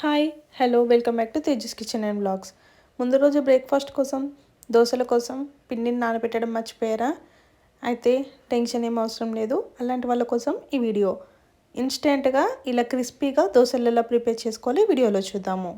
Hi hello welcome back to Tejas kitchen and blogs. ముందు రోజు breakfast కోసం దోశల కోసం పిండిని నానబెట్టడం మర్చిపోయారా? అయితే టెన్షన్ ఏం అవసరం లేదు అలాంటి వాళ్ళ కోసం ఈ వీడియో. ఇన్స్టెంట్గా ఇలా క్రిస్పీగా దోశలలో ప్రిపేర్ చేసుకోవాలి వీడియోలో చూద్దాము.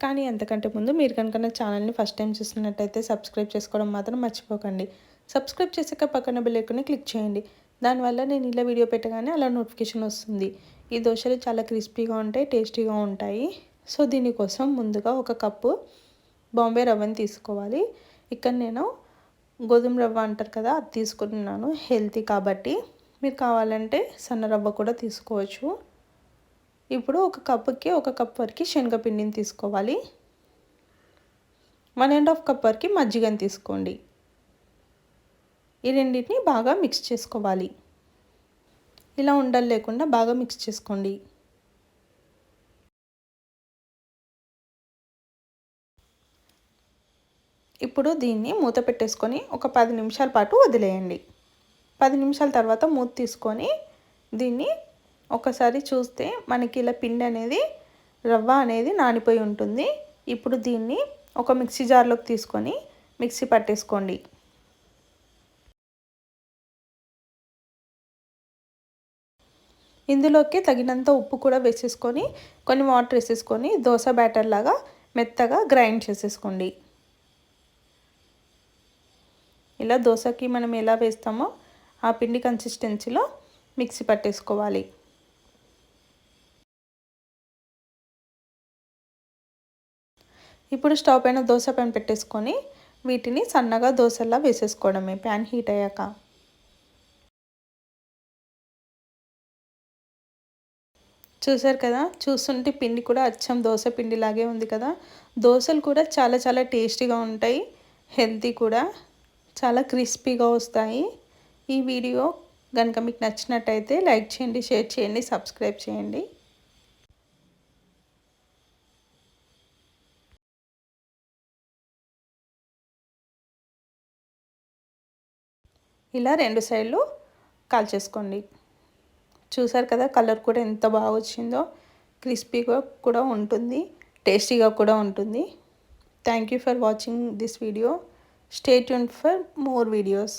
కానీ అంతకంటే ముందు మీరు కనుక నా ఛానల్ని ఫస్ట్ టైం చూస్తున్నట్టయితే సబ్స్క్రైబ్ చేసుకోవడం మాత్రం మర్చిపోకండి. సబ్స్క్రైబ్ చేసాక పక్కన బెల్ క్లిక్ చేయండి. దానివల్ల నేను ఇలా వీడియో పెట్టగానే అలా నోటిఫికేషన్ వస్తుంది. ఈ దోశలు చాలా క్రిస్పీగా ఉంటాయి టేస్టీగా ఉంటాయి. సో దీనికోసం ముందుగా ఒక కప్పు బాంబే రవ్వని తీసుకోవాలి. ఇక్కడ నేను గోధుమ రవ్వ అంటారు కదా అది తీసుకుంటున్నాను హెల్తీ కాబట్టి. మీరు కావాలంటే సన్న రవ్వ కూడా తీసుకోవచ్చు. ఇప్పుడు ఒక కప్పుకి ఒక కప్ వరకు శనగపిండిని తీసుకోవాలి. వన్ అండ్ హాఫ్ కప్ వరకు మజ్జిగని తీసుకోండి. ఈ రెండింటిని బాగా మిక్స్ చేసుకోవాలి. ఇలా ఉండలు లేకుండా బాగా మిక్స్ చేసుకోండి. ఇప్పుడు దీన్ని మూత పెట్టేసుకొని ఒక పది నిమిషాల పాటు వదిలేయండి. పది నిమిషాల తర్వాత మూత తీసుకొని దీన్ని ఒకసారి చూస్తే మనకి ఇలా పిండి అనేది రవ్వ అనేది నానిపోయి ఉంటుంది. ఇప్పుడు దీన్ని ఒక మిక్సీ జార్లోకి తీసుకొని మిక్సీ పట్టేసుకోండి. ఇందులోకి తగినంత ఉప్పు కూడా వేసేసుకొని కొన్ని వాటర్ వేసేసుకొని దోశ బ్యాటర్ లాగా మెత్తగా గ్రైండ్ చేసేసుకోండి. ఇలా దోశకి మనం ఎలా వేస్తామో ఆ పిండి కన్సిస్టెన్సీలో మిక్సీ పట్టేసుకోవాలి. ఇప్పుడు స్టవ్ పైన దోశ పైన పెట్టేసుకొని వీటిని సన్నగా దోశలా వేసేసుకోవడమే ప్యాన్ హీట్ అయ్యాక. చూసారు కదా? చూస్తుంటే పిండి కూడా అచ్చం దోశ పిండిలాగే ఉంది కదా? దోశలు కూడా చాలా చాలా టేస్టీగా ఉంటాయి. హెల్తీ కూడా. చాలా క్రిస్పీగా వస్తాయి. ఈ వీడియో కనుక మీకు నచ్చినట్టయితే లైక్ చేయండి షేర్ చేయండి సబ్స్క్రైబ్ చేయండి. ఇలా రెండు సైడ్లు కాల్చేసుకోండి. చూసారు కదా కలర్ కూడా ఎంత బాగా వచ్చిందో. క్రిస్పీగా కూడా ఉంటుంది టేస్టీగా కూడా ఉంటుంది. Thank you for watching this video stay tune for more videos